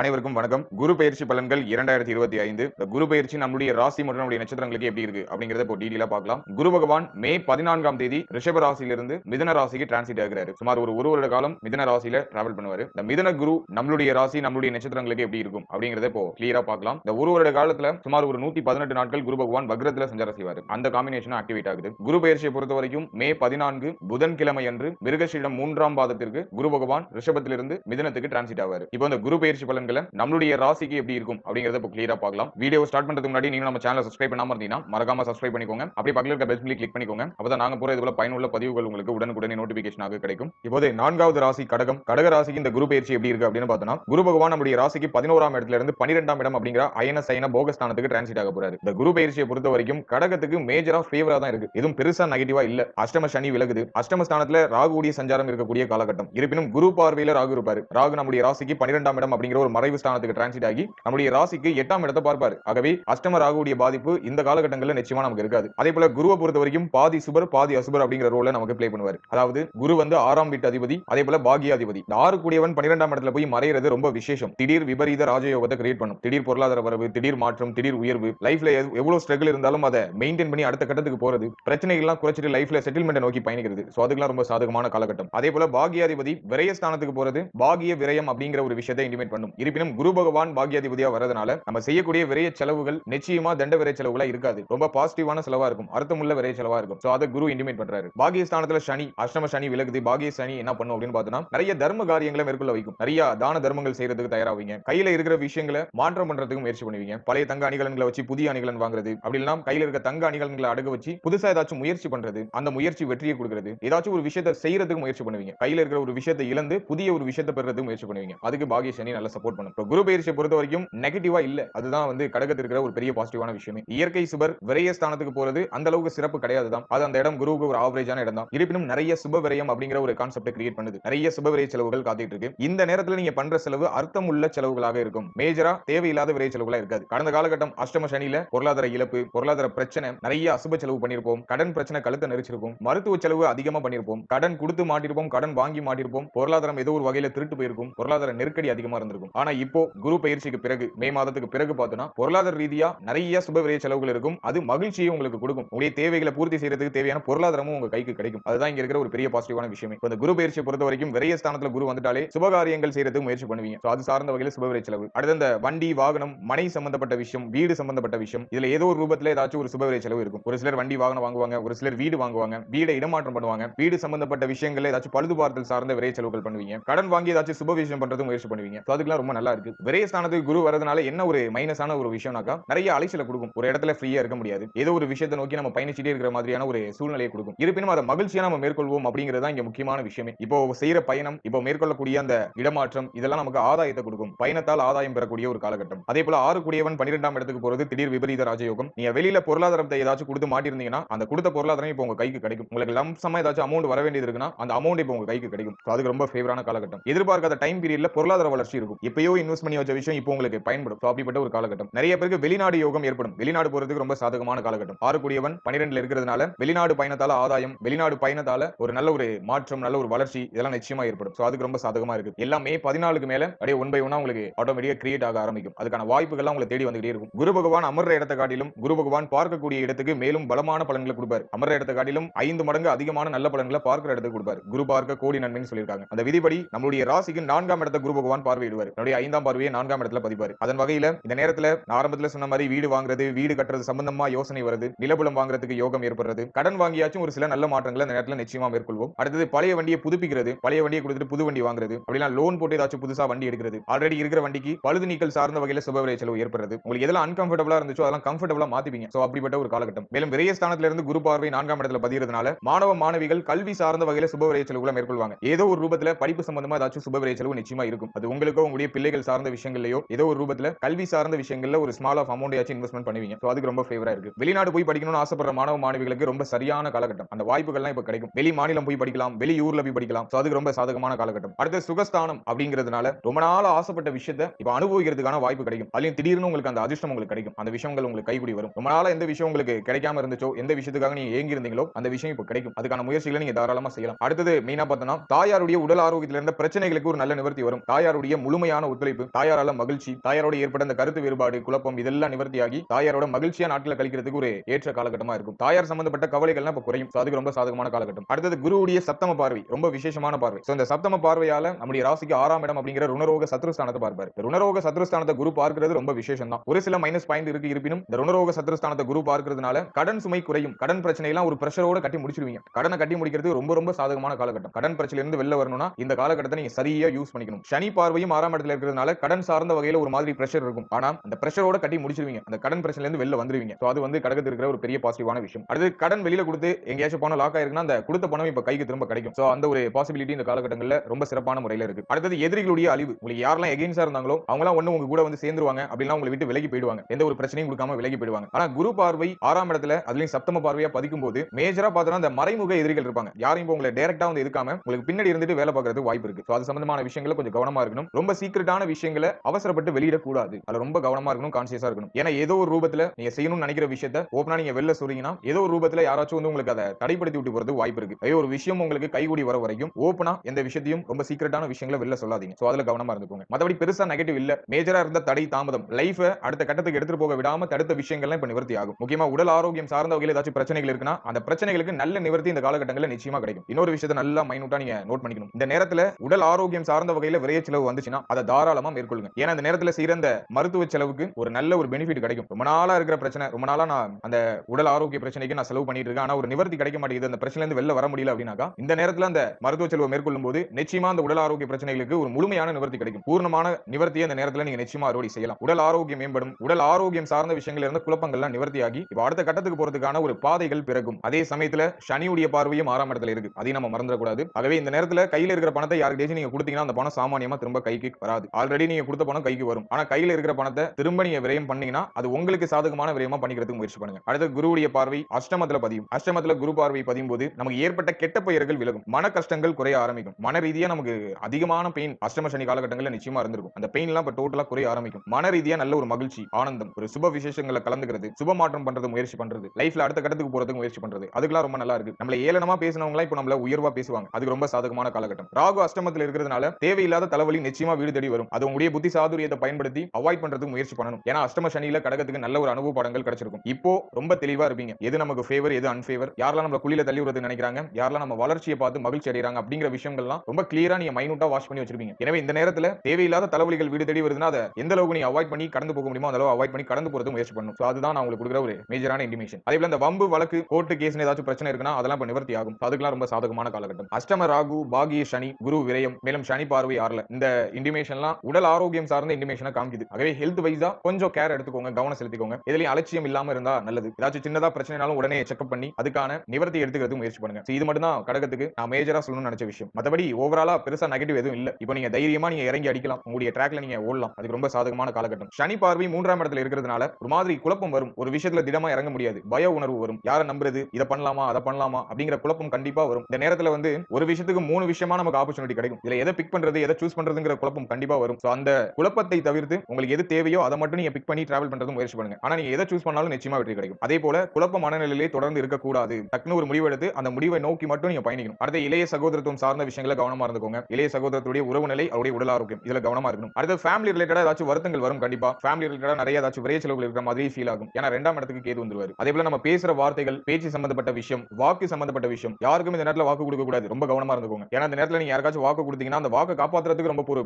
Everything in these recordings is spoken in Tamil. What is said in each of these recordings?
அனைவருக்கும் வணக்கம். குரு பயிற்சி பலன்கள் இரண்டாயிரத்தி இருபத்தி ஐந்து. இந்த குரு பயிற்சி நம்முடைய ராசி மற்றும் நம்முடைய நட்சத்திரங்களுக்கு எப்படி இருக்கு அப்படிங்கறத இப்போ டீடெயிலா பார்க்கலாம். குரு பகவான் மே பதினான்காம் தேதி ரிஷப ராசியிலிருந்து மிதன ராசிக்கு டிரான்சிட் ஆகிறாரு. சுமார் ஒரு ஒரு வருட காலம் மிதன ராசியில டிராவல் பண்ணுவாரு. இந்த மிதன குரு நம்மளுடைய ராசி நம்மளுடைய நட்சத்திரங்களுக்கு எப்படி இருக்கும் அப்படிங்கறத இப்போ கிளியரா பார்க்கலாம். இந்த ஒரு வருட காலத்துல சுமார் ஒரு நூத்தி பதினெட்டு நாட்கள் குரு பகவான் வக்ரத்துல சஞ்சாரம் செய்வார். அந்த காம்பினேஷன் ஆக்டிவேட் ஆகுது. குரு பயிற்சியை பொறுத்த வரைக்கும் மே பதினான்கு புதன்கிழமை அன்று மிருகஷீடம் மூன்றாம் பாதத்திற்கு குரு பகவான் ரிஷபத்திலிருந்து மிதனத்துக்கு டிரான்சிட் ஆவார். இப்போ இந்த குரு பயிற்சி பலன்களை நம்மளுடைய ராசிக்கு எப்படி இருக்கும் அப்படிங்கறத இப்போ கிளியரா பார்க்கலாம். வீடியோ ஸ்டார்ட் பண்றதுக்கு முன்னாடி நீங்க நம்ம சேனல் சப்ஸ்கிரைப் பண்ணாம இருந்தீங்கன்னா மறக்காம சப்ஸ்கிரைப் பண்ணிக்கோங்க. அப்படி பக்கத்தில் இருக்க பெல் கிளிக் பண்ணிக்கோங்க. அப்பதான் நாங்க போற இதுல பயனுள்ள பதிவுகள் உங்களுக்கு உடனுக்குடனே நோட்டிபிகேஷனாக கிடைக்கும். இப்போது நான்காவது ராசி கடகம். கடக ராசிக்கு இந்த குரு பயிற்சி எப்படி இருக்கு அப்படின்னு பார்த்தோம்னா குரு பகவான் நம்முடைய ராசிக்கு பதினோராம் இடத்துல இருந்து பன்னிரெண்டாம் இடம் அப்படிங்கிற அயன சயன போகஸ்தானத்துக்கு டிரான்சிட் ஆக போறாரு. இந்த குரு பயிற்சியை பொறுத்த வரைக்கும் கடகத்துக்கு மேஜரா ஃபேவரா தான் இருக்கு. எதுவும் பெருசா நெகட்டிவா இல்ல. அஷ்டம சனி விலகுது. அஷ்டம ஸ்தானத்துல ராகுடைய சஞ்சாரம் இருக்கக்கூடிய காலகட்டம். இருப்பினும் குரு பார்வையில ராகு இருப்பாரு. ராகு நம்முடைய ராசிக்கு பன்னிரெண்டாம் இடம் அப்படிங்கிற ஒரு மறைவு ஸ்தானத்துக்கு டிரான்சிட் ஆகி நம்முடைய ராசிக்கு எட்டாம் இடத்தை பார்ப்பாரு. ஆகவே அஷ்டம ராகுடைய பாதிப்பு இந்த காலகட்டங்களில் நிச்சயமா நமக்கு இருக்காது. அதே போல குருவை பொறுத்த வரைக்கும் பாதி சுபர் பாதி அசுபர் அப்படிங்கிற ரோல நமக்கு பிளே பண்ணுவார். அதாவது குரு வந்து ஆறாம் வீட்டு அதிபதி அதே போல பாகியாதிபதி. இந்த ஆறு கூடியவன் பன்னிரெண்டாம் இடத்துல போய் மறையிறது ரொம்ப விசேஷம். திடீர் விபரீத ராஜயோகத்தை கிரியேட் பண்ணும். திடீர் பொருளாதார வரவு திடீர் மாற்றம் திடீர் உயர்வு. லைஃப்ல எவ்வளவு ஸ்ட்ரகிள் இருந்தாலும் அதை மெயின்டைன் பண்ணி அடுத்த கட்டத்துக்கு போறது. பிரச்சனைகள்லாம் குறைச்சிட்டு லைஃப்ல செட்டில்மெண்ட் நோக்கி பயணிக்கிறது. சோ அதுக்கெல்லாம் ரொம்ப சாதகமான காலகட்டம். அதே போல பாகியாதிபதி விரயஸ்தானத்துக்கு போறது பாகிய விரயம் அப்படிங்கிற ஒரு விஷயத்தை இன்டிமேட் பண்ணும். இருப்பினும் குரு பகவான் பாகியாதிபதியா வரதுனால நம்ம செய்யக்கூடிய விரைய செலவுகள் நிச்சயமா தண்ட விரை செலவுகளா இருக்காது. ரொம்ப பாசிட்டிவான செலவா இருக்கும். அர்த்தமுள்ள விரை செலவா இருக்கும். சோ அதை குரு இன்டிமேட் பண்றாரு. பாகியஸ்தானத்துல சனி அஷ்டம சனி விலகுது. பாகிய சனி என்ன பண்ணும் அப்படின்னு பார்த்தோம்னா நிறைய தர்ம காரியங்களை மேற்கொள்ள வைக்கும். நிறைய தான தர்மங்கள் செய்யறதுக்கு தயாராவீங்க. கையில இருக்கிற விஷயங்களை மாற்றம் பண்றதுக்கு முயற்சி பண்ணுவீங்க. பழைய தங்க அணிகலன்களை வச்சு புதிய அணிகலன் வாங்குறது. அப்படி இல்லாம கையில இருக்க தங்க அணிகலன்களை அடகு வச்சு புதுசா ஏதாச்சும் முயற்சி பண்றது. அந்த முயற்சி வெற்றியை கொடுக்கிறது. ஏதாச்சும் ஒரு விஷயத்தை செய்யறதுக்கு முயற்சி பண்ணுவீங்க. கையில இருக்கிற ஒரு விஷயத்தை இழந்து புதிய ஒரு விஷயத்தை பெறதுக்கு முயற்சி பண்ணுவீங்க. அதுக்கு பாகிய சனி நல்ல சப்போர்ட் பண்ணும் குரு பயிற்சியை பொறுத்த வரைக்கும் நெகட்டிவா இல்ல. அதுதான் வந்து கடகத்தில் இருக்கிற ஒரு பெரிய பாசிட்டிவான விஷயமே. இயற்கை சுபர் விரைய ஸ்தானத்துக்கு போறது அந்த அளவுக்கு சிறப்பு கிடையாது தான் அது அந்த இடம் குருவுக்கு ஒரு ஆவரேஜான இடம் தான் இருப்பினும் நிறைய சுப விரயம் அப்படிங்கிற ஒரு கான்செப்டை கிரியேட் பண்ணுது. நிறைய சுப விரை செலவுகள் காத்துட்டு இருக்கு. இந்த நேரத்துல நீங்க பண்ற செலவு அர்த்தம் உள்ள செலவுகளாக இருக்கும். மேஜரா தேவையில்லாத விரைய செலவுகளா இருக்காது. கடந்த காலகட்டம் அஷ்டம சனியில பொருளாதார இழப்பு பொருளாதார பிரச்சனை நிறைய அசுப செலவு பண்ணிருப்போம். கடன் பிரச்சனை கழுத்தை நெரிச்சிருக்கும். மருத்துவ செலவு அதிகமா பண்ணிருப்போம். கடன் கொடுத்து மாட்டிருப்போம். கடன் வாங்கி மாட்டிருப்போம். பொருளாதாரம் ஏதோ ஒரு வகையில திருட்டு போயிருக்கும். பொருளாதார நெருக்கடி அதிகமா இருந்திருக்கும். ஆனா இப்போ குரு பயிற்சிக்கு பிறகு மே மாதத்துக்கு பிறகு பார்த்தோம்னா பொருளாதார ரீதியா நிறைய சுப விரைய செலவுகள் இருக்கும். அது மகிழ்ச்சியை உங்களுக்கு கொடுக்கும். உங்களுடைய தேவைகளை பூர்த்தி செய்யறதுக்கு தேவையான பொருளாதாரமும் உங்க கைக்கு கிடைக்கும். அதுதான் இங்க இருக்கிற ஒரு பெரிய பாசிட்டிவான விஷயமே. இந்த குரு பயிற்சியை பொறுத்த வரைக்கும் விரைய ஸ்தானத்துல குரு வந்துட்டாலே சுபகாரியங்கள் செய்யறதுக்கு முயற்சி பண்ணுவீங்க. அது சார்ந்த வகையில் சுப விரைய செலவு. அடுத்த இந்த வண்டி வாகனம் மனை சம்பந்தப்பட்ட விஷயம் வீடு சம்பந்தப்பட்ட விஷயம் இதுல ஏதோ ஒரு ரூபத்துல ஏதாச்சும் ஒரு சுப விரைய செலவு இருக்கும். ஒரு சிலர் வண்டி வாகனம் வாங்குவாங்க ஒரு சிலர் வீடு வாங்குவாங்க வீடை இடமாற்றம் பண்ணுவாங்க வீடு சம்பந்தப்பட்ட விஷயங்கள் ஏதாச்சும் பழுதுபார்த்தல் சார்ந்த விரை செலவுகள் பண்ணுவீங்க. கடன் வாங்கி ஏதாச்சும் சுப விஷயம் பண்றது முயற்சி பண்ணுவீங்க. அதுக்கெல்லாம் ரொம்ப நல்லா இருக்கு. விரைய ஸ்தானத்துக்கு குரு வரதுனால என்ன ஒரு மைனஸான ஒரு விஷயம்னாக்கா நிறைய அலைச்சல கொடுக்கும். ஒரு இடத்துல ஃப்ரீயா இருக்க முடியாது. ஏதோ ஒரு விஷயத்தை நோக்கி நம்ம பயணிச்சுட்டே இருக்கிற மாதிரியான ஒரு சூழ்நிலையை கொடுக்கும். இருப்பினும் அதை மகிழ்ச்சியா நம்ம மேற்கொள்வோம் அப்படிங்கிறது தான் இங்க முக்கியமான விஷயமே. இப்போ செய்யற பயணம் இப்போ மேற்கொள்ளக்கூடிய அந்த இடமாற்றம் இதெல்லாம் நமக்கு ஆதாயத்தை கொடுக்கும். பயணத்தால் ஆதாயம் பெறக்கூடிய ஒரு காலகட்டம். அதே போல ஆறு கூடியவன் பன்னிரெண்டாம் இடத்துக்கு போறது திடீர் விபரீத ராஜயோகம். நீங்க வெளியில பொருளாதாரத்தை ஏதாச்சும் கொடுத்து மாட்டிருந்தீங்கன்னா அந்த கொடுத்த பொருளாதாரம் இப்போ உங்க கைக்கு கிடைக்கும். உங்களுக்கு லம்சமா ஏதாச்சும் அமௌண்ட் வர வேண்டியது இருக்குன்னா அந்த அமௌண்ட் இப்போ உங்க கைக்கு கிடைக்கும். அதுக்கு ரொம்ப ஃபேவரான காலகட்டம். எதிர்பார்க்காத டைம் பீரியட்ல பொருளாதார வளர்ச்சி இருக்கும். இப்பயோ இன்வெஸ்ட் பண்ணி வச்ச விஷயம் இப்போ உங்களுக்கு பயன்படும். அப்படிப்பட்ட ஒரு காலகட்டம். நிறைய பேருக்கு வெளிநாடு யோகம் ஏற்படும். வெளிநாடு போறதுக்கு ரொம்ப சாதகமான காலகட்டம். ஆறு கூடியவன் பன்னிரெண்டுல இருக்கிறதுனால வெளிநாடு பயணத்தால ஆதாயம் வெளிநாடு பயணத்தால ஒரு நல்ல ஒரு மாற்றம் நல்ல ஒரு வளர்ச்சி இதெல்லாம் நிச்சயமா ஏற்படும். சோ அதுக்கு ரொம்ப சாதகமா இருக்கு. எல்லாமே பதினாலுக்கு மேல அப்படியே ஒன் பை ஒன்னா உங்களுக்கு ஆட்டோமேட்டிக்கா கிரியேட் ஆக ஆரம்பிக்கும். அதுக்கான வாய்ப்புகள்லாம் உங்களை தேடி வந்துகிட்டே இருக்கும். குரு பகவான் அமர்ற இடத்தை காட்டிலும் குரு பகவான் பார்க்கக்கூடிய இடத்துக்கு மேலும் பலமான பலன்களை கொடுப்பார். அமர்ற இடத்தை காட்டிலும் ஐந்து மடங்கு அதிகமான நல்ல பலன்களை பார்க்கிற இடத்துக்கு கொடுப்பாரு. குரு பார்க்க கோடி நன்மைன்னு சொல்லியிருக்காங்க. அந்த விதிப்படி நம்மளுடைய ராசிக்கு நான்காம் இடத்தை குரு பகவான் பார்வையிடுவார். தன்னுடைய ஐந்தாம் பார்வையை நான்காம் இடத்துல பதிப்பாரு. அதன் வகையில இந்த நேரத்துல ஆரம்பத்துல சொன்ன மாதிரி வீடு வாங்குறது வீடு கட்டுறது சம்பந்தமா யோசனை வருது நிலபுலம் வாங்குறதுக்கு யோகம் ஏற்படுறது கடன் வாங்கியாச்சும் ஒரு சில நல்ல மாற்றங்களை இந்த நேரத்துல நிச்சயமா மேற்கொள்வோம். அடுத்தது பழைய வண்டியை புதுப்பிக்கிறது பழைய வண்டியை கொடுத்துட்டு புது வண்டி வாங்குறது அப்படின்னா லோன் போட்டு ஏதாச்சும் புதுசா வண்டி எடுக்கிறது ஆல்ரெடி இருக்கிற வண்டிக்கு பழுது நீக்கல் சார்ந்த வகையில சுபவிரை செலவு ஏற்படுறது. உங்களுக்கு எதெல்லாம் அன்கம்ஃபர்டபுளா இருந்துச்சோ அதெல்லாம் கம்ஃபர்டபுளா மாத்திப்பீங்க. சோ அப்படிப்பட்ட ஒரு காலகட்டம். மேலும் விரைய ஸ்தானத்துல இருந்து குரு பார்வை நான்காம் இடத்துல பதிகிறதுனால மாணவ மாணவிகள் கல்வி சார்ந்த வகையில சுபவிரை செலவுகளை மேற்கொள்வாங்க. ஏதோ ஒரு ரூபத்துல படிப்பு சம்பந்தமா ஏதாச்சும் சுபவிரை செலவு நிச்சயமா இருக்கும். அது உங்களுக்கோ உங்களுடைய பிள்ளைகள் சார்ந்த விஷயங்களையோ ஏதோ ஒரு ரூபத்துல கல்வி சார்ந்த விஷயங்கள்ல ஒரு ஸ்மால் ஆஃப் அமௌண்ட் ஆச்சு இன்வெஸ்ட்மெண்ட் பண்ணுவீங்க. சோ அதுக்கு ரொம்ப ஃபேவரா இருக்கு. வெளிநாடு போய் படிக்கணும்னு ஆசைப்படுற மாணவ மாணவிகளுக்கு ரொம்ப சரியான காலகட்டம். அந்த வாய்ப்புகள்லாம் இப்ப கிடைக்கும். வெளி மாநிலம் போய் படிக்கலாம் வெளி ஊர்ல போய் படிக்கலாம். அதுக்கு ரொம்ப சாதகமான காலகட்டம். அடுத்த சுகஸ்தானம் அப்படிங்கிறதுனால ரொம்ப நாள் ஆசைப்பட்ட விஷயத்தை இப்ப அனுபவிக்கிறதுக்கான வாய்ப்பு கிடைக்கும். அதுலயும் திடீர்னு உங்களுக்கு அந்த அதிர்ஷ்டம் உங்களுக்கு கிடைக்கும். அந்த விஷயங்கள் உங்களுக்கு கைகூடி வரும். ரொம்ப நாளா எந்த விஷயம் உங்களுக்கு கிடைக்காம இருந்துச்சோ எந்த விஷயத்துக்காக நீங்க ஏங்கி இருந்தீங்களோ அந்த விஷயம் இப்ப கிடைக்கும். அதுக்கான முயற்சிகளை நீங்க தாராளமா செய்யலாம். அடுத்தது மெயினா பார்த்தோம்னா தாயாருடைய உடல் ஆரோக்கியத்துல இருந்த பிரச்சனைகளுக்கு ஒரு நல்ல நிவர்த்தி வரும். தாயாருடைய முழுமையான முழுமையான ஒத்துழைப்பு தாயாரால மகிழ்ச்சி தாயாரோட ஏற்பட்ட அந்த கருத்து வேறுபாடு குழப்பம் இதெல்லாம் நிவர்த்தியாகி தாயாரோட மகிழ்ச்சியா நாட்களை கழிக்கிறதுக்கு ஒரு ஏற்ற காலகட்டமா இருக்கும். தாயார் சம்பந்தப்பட்ட கவலைகள்லாம் இப்ப குறையும். அதுக்கு ரொம்ப சாதகமான காலகட்டம். அடுத்தது குருவுடைய சப்தம பார்வை ரொம்ப விசேஷமான பார்வை. சோ இந்த சப்தம பார்வையால நம்முடைய ராசிக்கு ஆறாம் இடம் அப்படிங்கிற ருணரோக சத்ருஸ்தானத்தை பார்ப்பார். ருணரோக சத்ருஸ்தானத்தை குரு பார்க்கிறது ரொம்ப விசேஷம் தான் ஒரு சில மைனஸ் பாயிண்ட் இருக்கு. இருப்பினும் இந்த ருணரோக சத்ருஸ்தானத்தை குரு பார்க்கிறதுனால கடன் சுமை குறையும். கடன் பிரச்சனை எல்லாம் ஒரு பிரஷரோட கட்டி முடிச்சிருவீங்க. கடனை கட்டி முடிக்கிறது ரொம்ப ரொம்ப சாதகமான காலகட்டம். கடன் பிரச்சனை இருந்து வெளில வரணும்னா இந்த காலகட்டத்தை நீங்க சரியா யூஸ் பண்ணிக்கணும். சனி பார்வையும் ஆறாம் இடத்துல இருக்கிறதுனால கடன் சார்ந்த வகையில ஒரு மாதிரி பிரஷர் இருக்கும். ஆனா அந்த பிரஷரோட கட்டி முடிச்சிருவீங்க. அந்த கடன் பிரச்சனையில இருந்து வெளில வந்துருவீங்க. அது வந்து கடகத்து இருக்கிற ஒரு பெரிய பாசிட்டிவான விஷயம். அடுத்து கடன் வெளியில கொடுத்து எங்கேயாச்சும் பணம் லாக் ஆயிருக்குன்னா அந்த கொடுத்த பணம் இப்ப கைக்கு திரும்ப கிடைக்கும். சோ அந்த ஒரு பாசிபிலிட்டி இந்த காலகட்டங்கள்ல ரொம்ப சிறப்பான முறையில இருக்கு. அடுத்தது எதிரிகளுடைய அழிவு. உங்களுக்கு யாரெல்லாம் எகெயின்ஸா இருந்தாங்களோ அவங்களாம் ஒண்ணு உங்க கூட வந்து சேர்ந்துருவாங்க. அப்படின்னா உங்களை விட்டு விலகி போயிடுவாங்க. எந்த ஒரு பிரச்சனையும் கொடுக்காம விலகி போயிடுவாங்க. ஆனா குரு பார்வை ஆறாம் இடத்துல அதுலயும் சப்தம பார்வையா பதிக்கும் போது மேஜரா பார்த்தோம்னா அந்த மறைமுக எதிரிகள் இருப்பாங்க. யாரையும் உங்களை டேரக்டா வந்து இருக்காம உங்களுக்கு பின்னாடி இருந்துட்டு வேலை பார்க்கறதுக்கு வாய்ப்பு இருக்கு. அது சம்பந்தமான விஷயங்களை கொஞ்சம் கவனமா இருக்கணும். ரொம்ப சீக்கிரம் சீக்கிரட்டான விஷயங்களை அவசரப்பட்டு வெளியிடக்கூடாது. அதுல ரொம்ப கவனமா இருக்கணும் கான்சியஸா இருக்கணும். ஏன்னா ஏதோ ஒரு ரூபத்துல நீங்க செய்யணும்னு நினைக்கிற விஷயத்த ஓப்பனா நீங்க வெளில சொல்றீங்கன்னா ஏதோ ஒரு ரூபத்துல யாராச்சும் வந்து உங்களுக்கு அதை தடைப்படுத்தி விட்டு போறது வாய்ப்பு இருக்கு. அதே ஒரு விஷயம் உங்களுக்கு கைகூடி வர வரைக்கும் ஓப்பனா எந்த விஷயத்தையும் ரொம்ப சீக்கிரட்டான விஷயங்களை வெளில சொல்லாதீங்க. சோ அதுல கவனமா இருந்துக்கோங்க. மத்தபடி பெருசா நெகட்டிவ் இல்ல. மேஜரா இருந்த தடை தாமதம் லைஃப் அடுத்த கட்டத்துக்கு எடுத்துட்டு போக விடாம தடுத்த விஷயங்கள்லாம் இப்ப நிவர்த்தி ஆகும். முக்கியமா உடல் ஆரோக்கியம் சார்ந்த வகையில் ஏதாச்சும் பிரச்சனைகள் இருக்குன்னா அந்த பிரச்சனைகளுக்கு நல்ல நிவர்த்தி இந்த காலகட்டங்களில் நிச்சயமா கிடைக்கும். இன்னொரு விஷயத்தை நல்லா மைனூட்டா நீங்க நோட் பண்ணிக்கணும். இந்த நேரத்துல உடல் ஆரோக்கியம் சார்ந்த வகையில விரைய செலவு வந்துச்சுன்னா அதை தாராளமா மேற்கொள்ளுங்க. ஏன்னா அந்த நேரத்துல சிறந்த மருத்துவ செலவுக்கு ஒரு நல்ல ஒரு பெனிஃபிட் கிடைக்கும். ரொம்ப நாளா இருக்கிற பிரச்சனை ரொம்ப நாளா நான் அந்த உடல் ஆரோக்கிய பிரச்சனைக்கு நான் செலவு பண்ணிட்டு இருக்கேன். ஆனா ஒரு நிவர்த்தி கிடைக்க மாட்டேங்குது. அந்த பிரச்சனைல இருந்து வெளில வர முடியல அப்படின்னாக்கா இந்த நேரத்துல அந்த மருத்துவ செலவு மேற்கொள்ளும் போது நிச்சயமா அந்த உடல் ஆரோக்கிய பிரச்சனைகளுக்கு ஒரு முழுமையான நிவர்த்தி கிடைக்கும். பூர்ணமான நிவர்த்தியை அந்த நேரத்துல நீங்க நிச்சயமா அறுவடை செய்யலாம். உடல் ஆரோக்கியம் மேம்படும். உடல் ஆரோக்கியம் சார்ந்த விஷயங்கள் இருந்த குழப்பங்கள்லாம் நிவர்த்தியாகி இப்போ அடுத்த கட்டத்துக்கு போறதுக்கான ஒரு பாதைகள் பிறகும் அதே சமயத்துல சனியுடைய பார்வையும் ஆறாம் இடத்துல இருக்கு. அதையும் நம்ம மறந்துடக்கூடாது. ஆகவே இந்த நேரத்துல கையில இருக்கிற பணத்தை யாருக்கிட்டேயும் நீங்க கொடுத்தீங்கன்னா அந்த பணம் சாமானியமா திரும்ப கைக்கு வராது. ஆல்ரெடி நீங்க கொடுத்த பணம் கைக்கு வரும். ஆனா கையில இருக்கிற பணத்தை திரும்ப நீங்க விரயம் பண்ணீங்கன்னா அது உங்களுக்கு சாதகமான விரயமா பண்ணிக்கிறதுக்கு முயற்சி பண்ணுங்க. அடுத்து குருவுடைய பார்வை அஷ்டமத்துல பதியும். அஷ்டமத்துல குரு பார்வை பதியும் போது நமக்கு ஏற்பட்ட கெட்ட பெயர்கள் விலகும். மன கஷ்டங்கள் குறைய ஆரம்பிக்கும். மன ரீதியா நமக்கு அதிகமான பெயின் அஷ்டம சனி காலகட்டங்களில் நிச்சயமா இருந்திருக்கும். அந்த பெயின் எல்லாம் டோட்டலா குறைய ஆரம்பிக்கும். மன ரீதியா நல்ல ஒரு மகிழ்ச்சி ஆனந்தம் ஒரு சுப விசேஷங்களை கலந்துக்கிறது சுப மாற்றம் பண்றது முயற்சி பண்றது லைஃப்ல அடுத்த கட்டத்துக்கு போறதுக்கு முயற்சி பண்றது அதுக்கெல்லாம் ரொம்ப நல்லா இருக்கு. நம்மள ஏளனமா பேசினவங்க இப்ப நம்மள உயர்வா பேசுவாங்க. அதுக்கு ரொம்ப சாதகமான காலகட்டம். ராகு அஷ்டமத்தில் இருக்கிறதுனால தேவையில்லாத தலைவலி நிச்சயமா வீடு தேடி வரும். அது உங்களுடைய புத்தி சாதுரியத்தை பயன்படுத்தி அவாய்ட் பண்றதுக்கு முயற்சி பண்ணணும். ஏன்னா அஷ்டம சனியில கடகத்துக்கு நல்ல ஒரு அனுபவ படங்கள் கிடைச்சிருக்கும். இப்போ ரொம்ப தெளிவா இருப்பீங்க. எது நமக்கு ஃபேவர் எது அன்ஃபேவர் யாரெல்லாம் நம்ம குளியில தள்ளி விடுறது நினைக்கிறாங்க? யாரெல்லாம் நம்ம வளர்ச்சியை பார்த்து மகிழ்ச்சி அடைகிறாங்க? அப்படிங்கிற விஷயங்கள்லாம் ரொம்ப கிளியரா நீங்க மைனூட்டா வாஷ் பண்ணி வச்சிருப்பீங்க. எனவே இந்த நேரத்துல தேவையில்லாத தலைவலிகள் வீடு தேடி வருதுன்னா அதை எந்த அளவுக்கு நீ அவாய்ட் பண்ணி கடந்து போக முடியுமோ அந்த அளவு அவாய்ட் பண்ணி கடந்து போறது முயற்சி பண்ணணும். So அதுதான் நான் உங்களுக்கு கொடுக்குற ஒரு மேஜரான இன்டிமேஷன் அதே போல இந்த வம்பு வழக்கு கோர்ட்டு கேஸ் ஏதாச்சும் பிரச்சனை இருக்குன்னா அதெல்லாம் இப்ப நிவர்த்தி ஆகும். அதுக்கெல்லாம் ரொம்ப சாதகமான காலகட்டம். அஷ்டம ராகு பாகிய சனி குரு விரயம். மேலும் சனி பார்வை ஆறல இந்த இன்டிமேஷன் இன்டிமேஷன்லாம் உடல் ஆரோக்கியம் சார்ந்த இன்டிமேஷனை காமிக்குது. ஆகவே ஹெல்த் வைஸா கொஞ்சம் கேர் எடுத்துக்கோங்க கவனம் செலுத்திக்கோங்க. எதுலயும் அலட்சியம் இல்லாம இருந்தா நல்லது. ஏதாச்சும் சின்னதா பிரச்சனைனாலும் உடனே செக்அப் பண்ணி அதுக்கான நிவர்த்தி எடுத்துக்கிறது முயற்சி பண்ணுங்க. இது மட்டும் தான் கடகத்துக்கு நான் மேஜரா சொல்லணும்னு நினைச்ச விஷயம். மத்தபடி ஓவராலா பெருசா நெகட்டிவ் எதுவும் இல்ல. இப்போ நீங்க தைரியமா நீங்க இறங்கி அடிக்கலாம். உங்களுடைய ட்ராக்ல நீங்க ஓடலாம். அதுக்கு ரொம்ப சாதகமான காலகட்டம். சனி பார்வை மூன்றாம் இடத்துல இருக்கிறதுனால ஒரு மாதிரி குழப்பம் வரும். ஒரு விஷயத்துல திடமா இறங்க முடியாது. பய உணர்வு வரும். யாரை நம்புறது? இதை பண்ணலாமா? அதை பண்ணலாமா? அப்படிங்கிற குழப்பம் கண்டிப்பா வரும். இந்த நேரத்துல வந்து ஒரு விஷயத்துக்கு மூணு விஷயமா நமக்கு ஆப்பர்ச்சுனிட்டி கிடைக்கும். இதுல எதை பிக் பண்றது? எதை சூஸ் பண்றதுங்கிற குழப்பம் கண்டிப்பா வரும். So அந்த குழப்பத்தை தவிர்த்து உங்களுக்கு எது தேவையோ அதை மட்டும் நீங்க பிக் பண்ணி டிராவல் பண்றது முயற்சி பண்ணுங்க. ஆனா நீங்க எதை சூஸ் பண்ணாலும் நிச்சயமா வெற்றி கிடைக்கும். அதே போல குழப்ப மனநிலையிலே தொடர்ந்து இருக்கக்கூடாது. டக்குனு ஒரு முடிவு எடுத்து அந்த முடிவை நோக்கி மட்டும் நீங்க பயணிக்கணும். அடுத்த இளைய சகோதரத்துவம் சார்ந்த விஷயங்களை கவனமா இருந்துக்கோங்க. இளைய சகோதரத்துடைய உறவு நிலை அவருடைய உடல் ஆரோக்கியம். இதுல கவனமா இருக்கணும். அடுத்த ஃபேமிலி ரிலேட்டடா ஏதாச்சும் வருத்தங்கள் வரும் கண்டிப்பா. ஃபேமிலி ரிலேட்டடா நிறைய ஏதாச்சும் விரைய செலவுகள் இருக்கிற மாதிரி ஃபீல் ஆகும். ஏன்னா ரெண்டாம் இடத்துக்கு கேது வந்துருவாரு. அதே போல நம்ம பேசுற வார்த்தைகள் பேச்சு சம்பந்தப்பட்ட விஷயம் வாக்கு சம்பந்தப்பட்ட விஷயம் யாருக்கும் இந்த நேரத்தில் வாக்கு கொடுக்க கூடாது ரொம்ப கவனமா இருந்துக்கோங்க. ஏன்னா இந்த நேரத்தில் நீங்க யாருக்காச்சும் வாக்கு கொடுத்தீங்கன்னா அந்த வாக்கு காப்பாத்துறதுக்கு ரொம்ப ஒரு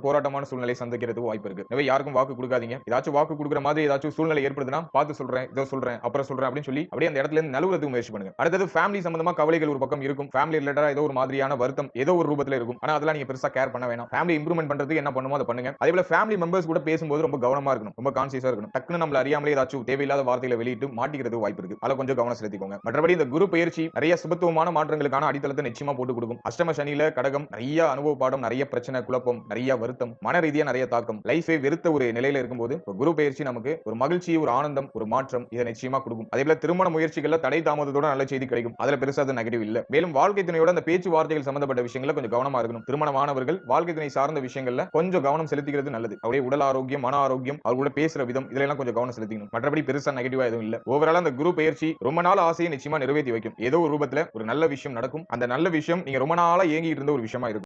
போராட்டமான சூழ்நிலை சந்திக்கிறதுக்கு வாய்ப்பு இருக்கு. எனவே யாருக்கும் வாக்கு கொடுக்காதீங்க. ஏதாச்சும் வாக்கு கொடுக்குற மாதிரி ஏதாச்சும் சூழ்நிலை ஏற்படுதுன்னா பார்த்து சொல்றேன் இதோ சொல்றேன் அப்புறம் சொல்றேன் அப்படின்னு சொல்லி அப்படியே அந்த இடத்துல இருந்து நழுவுறதுக்கு முயற்சி பண்ணுங்க. அடுத்தது ஃபேமிலி சம்பந்தமா கவலைகள் ஒரு பக்கம் இருக்கும். ஃபேமிலி ரிலேட்டடா ஏதோ ஒரு மாதிரியான வருத்தம் ஏதோ ஒரு ரூபத்தில் இருக்கும். ஆனா அதெல்லாம் நீங்க பெருசா கேர் பண்ண வேணாம். ஃபேமிலி இம்ப்ரூவ்மெண்ட் பண்றதுக்கு என்ன பண்ணுமோ அதை பண்ணுங்க. அதே போல ஃபேமிலி மெம்பர்ஸ் கூட பேசும்போது ரொம்ப கவனமா இருக்கணும். ரொம்ப கான்சியஸா இருக்கணும். டக்குன்னு நம்மள அறியாமலே ஏதாச்சும் தேவையில்லாத வார்த்தைகளை வெளியிட்டு மாட்டிக்கிறது வாய்ப்பு இருக்கு. அதுல கொஞ்சம் கவனம் செலுத்திக்கோங்க. மற்றபடி இந்த குரு பயிற்சி நிறைய சுபத்துவமான மாற்றங்களுக்கான அடித்தளத்தை நிச்சயமா போட்டு கொடுக்கும். அஷ்டம சனியில கடகம் நிறைய அனுபவ பாடம் நிறைய பிரச்சனை குழப்பம் நிறைய வருத்தம் மன ரீதியா நிறைய தாக்கம். லைஃபே வெறுத்த ஒரு நிலையில இருக்கும்போது குரு பயிற்சி நமக்கு ஒரு மகிழ்ச்சி ஒரு ஆனந்தம் ஒரு மாற்றம் இதை நிச்சயமா கொடுக்கும். அதே போல திருமண முயற்சிகள்ல தடை தாமதத்தோட நல்ல செய்தி கிடைக்கும். அதுல பெருசா அது நெகட்டிவ் இல்ல. மேலும் வாழ்க்கை துணையோட அந்த பேச்சுவார்த்தைகள் சம்பந்தப்பட்ட விஷயங்கள கொஞ்சம் கவனமா இருக்கணும். திருமணமானவர்கள் வாழ்க்கை துணை சார்ந்த விஷயங்கள்ல கொஞ்சம் கவனம் செலுத்திக்கிறது நல்லது. அப்படியே உடல் ஆரோக்கியம் மன ஆரோக்கியம் அவர்களோட பேசுற விதம் இதுல எல்லாம் கொஞ்சம் கவனம் செலுத்திக்கணும். மற்றபடி பெருசா நெகட்டிவா எதுவும் இல்ல. ஓவரால் அந்த குரு பயிற்சி ரொம்ப நாள் ஆசையை நிச்சயமா நிறைவேற்றி வைக்கும். ஏதோ ஒரு ரூபத்துல ஒரு நல்ல விஷயம் நடக்கும். அந்த நல்ல விஷயம் நீங்க ரொம்ப நாளா ஏங்கிட்டு இருந்த ஒரு விஷயமா இருக்கும்.